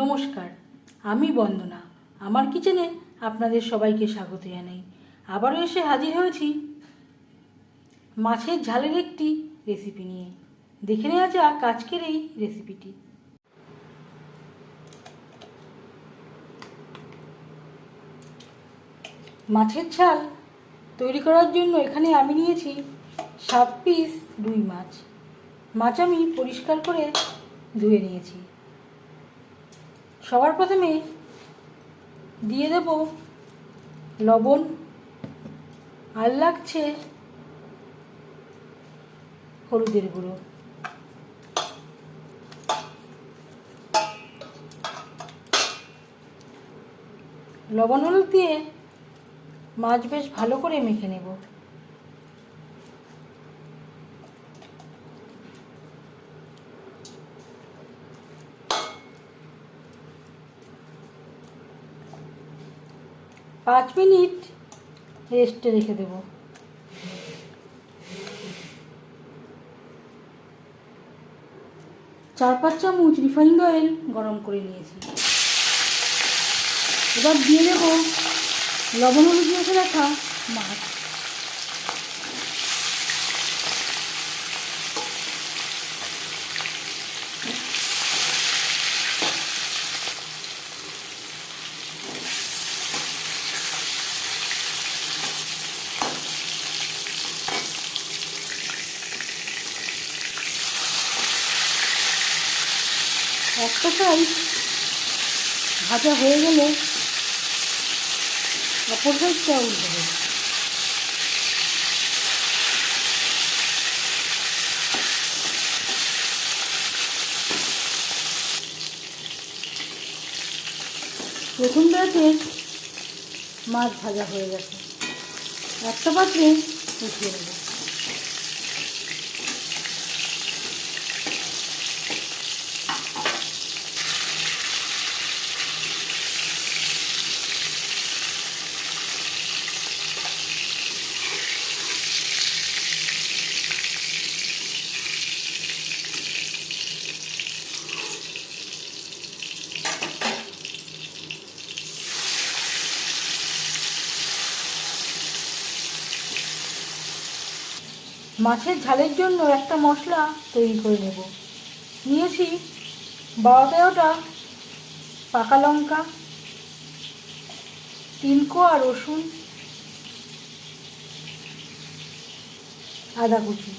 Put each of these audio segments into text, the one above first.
নমস্কার, আমি বন্দনা। আমার কিচেনে আপনাদের সবাইকে স্বাগত জানাই। আবারও এসে হাজির হয়েছি মাছের ঝালের একটি রেসিপি নিয়ে। দেখে নেওয়া যাক আজকের এই রেসিপিটি মাছের ঝাল তৈরি করার জন্য এখানে আমি নিয়েছি সাত পিস রুই মাছ। মাছ আমি পরিষ্কার করে ধুয়ে নিয়েছি। সবার প্রথমে দিয়ে দেব লবণ। আর লাগছে হলুদের গুঁড়ো। লবণ হলুদ দিয়ে মাছ বেশ ভালো করে মেখে নেব। পাঁচ মিনিট রেস্টে রেখে দেব। চার পাঁচ চামচ রিফাইন্ড অয়েল গরম করে নিয়েছি। এবার দিয়ে দেবো লবণ হলুদ রাখা মাছ। একটা সাইড ভাজা হয়ে গেলে অপর সাইডটা উল্টে প্রথম ব্যাচে মাছ ভাজা হয়ে গেছে। একটা পাত্রে উঠিয়ে নেব। মাছের ঝালের জন্য একটা মশলা তৈরি করে নেব। নিয়েছি বারো তেরোটা পাকা লঙ্কা, তিন কোয়া রসুন, আদা কুচি।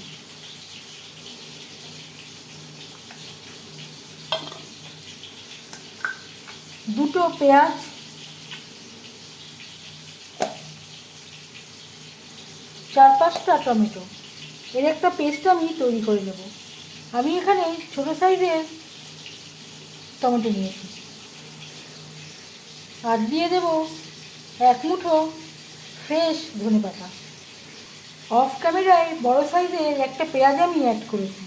দুটো পেঁয়াজ, চার পাঁচটা টমেটো। এর একটা পেস্ট আমি তৈরি করে নেব। আমি এখানে ছোটো সাইজের টমেটো নিয়েছি আর দিয়ে দেব এক মুঠো ফ্রেশ ধনে পাতা। অফ ক্যামেরায় বড় সাইজের একটা পেঁয়াজ আমি অ্যাড করেছি।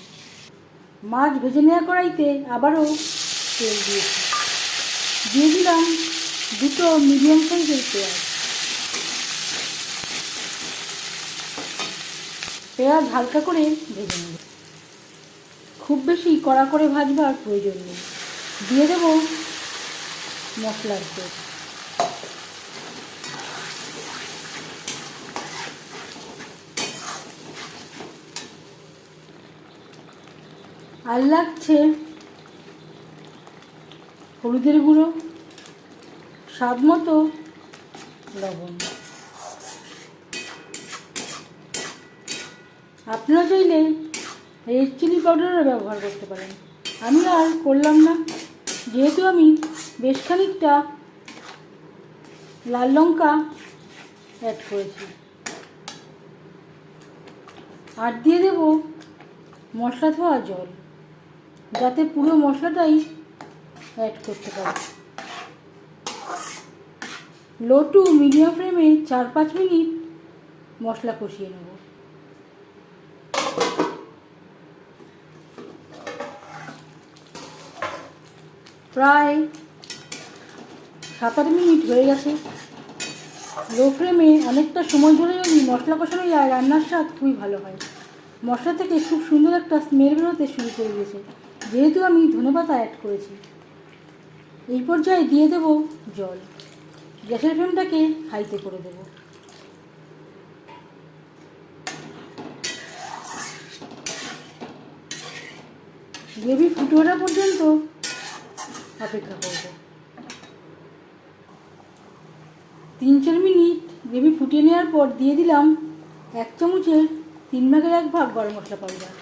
মাছ ভেজে নেওয়া কড়াইতে আবারও তেল দিয়েছি। দিয়ে দিলাম দুটো মিডিয়াম সাইজের পেঁয়াজ। পেঁয়াজ হালকা করে ভেজে নেব। খুব বেশি কড়া করে ভাজবার প্রয়োজন নেই। দিয়ে দেব মশলার তেল। আর লাগছে হলুদের গুঁড়ো, স্বাদ মতো লবণ। আপনারা চাইলে রেড চিলি পাউডারও ব্যবহার করতে পারেন। আমি আর করলাম না। যেহেতু আমি বেশ খানিকটা লাল লঙ্কা অ্যাড করেছি। আর দিয়ে দেব মশলা ধোয়া জল, যাতে পুরো মশলাটাই অ্যাড করতে পারি। লো টু মিডিয়াম ফ্লেমে চার পাঁচ মিনিট মশলা কষিয়ে নেব। প্রায় সাত আট মিনিট হয়ে গেছে। লো ফ্লেমে অনেকটা সময় ধরে যদি মশলা কষানো যায়, রান্নার স্বাদ খুবই ভালো হয়। মশলা থেকে খুব সুন্দর একটা স্মেল বেরোতে শুরু করে দিয়েছে। যেহেতু আমি ধনেপাতা অ্যাড করেছি। এই পর্যায়ে দিয়ে দেব জল। গ্যাসের ফ্লেমটাকে হাইতে করে দেব। গ্রেভি ফুটে ওঠা পর্যন্ত অপেক্ষা করব। তিন চার মিনিট গ্রেভি ফুটিয়ে নেওয়ার পর দিয়ে দিলাম এক চামচের তিন ভাগের এক ভাগ গরম মশলা পাউডার।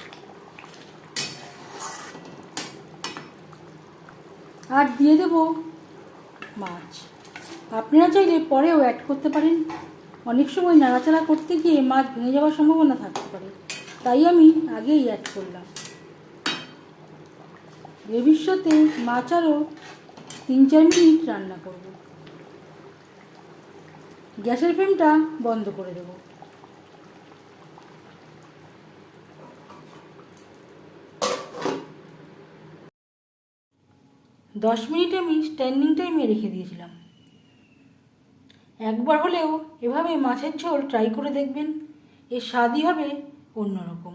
আর দিয়ে দেব মাছ। আপনারা চাইলে পরেও অ্যাড করতে পারেন। অনেক সময় নাড়াচাড়া করতে গিয়ে মাছ ভেঙে যাওয়ার সম্ভাবনা থাকতে পারে। তাই আমি আগেই অ্যাড করলাম। সাথে মাছ আরও তিন চার মিনিট রান্না করব। গ্যাসের ফ্লেমটা বন্ধ করে দেব। দশ মিনিট আমি স্ট্যান্ডিং টাইমে রেখে দিয়েছিলাম। একবার হলেও এভাবে মাছের ঝোল ট্রাই করে দেখবেন, এর স্বাদই হবে অন্যরকম।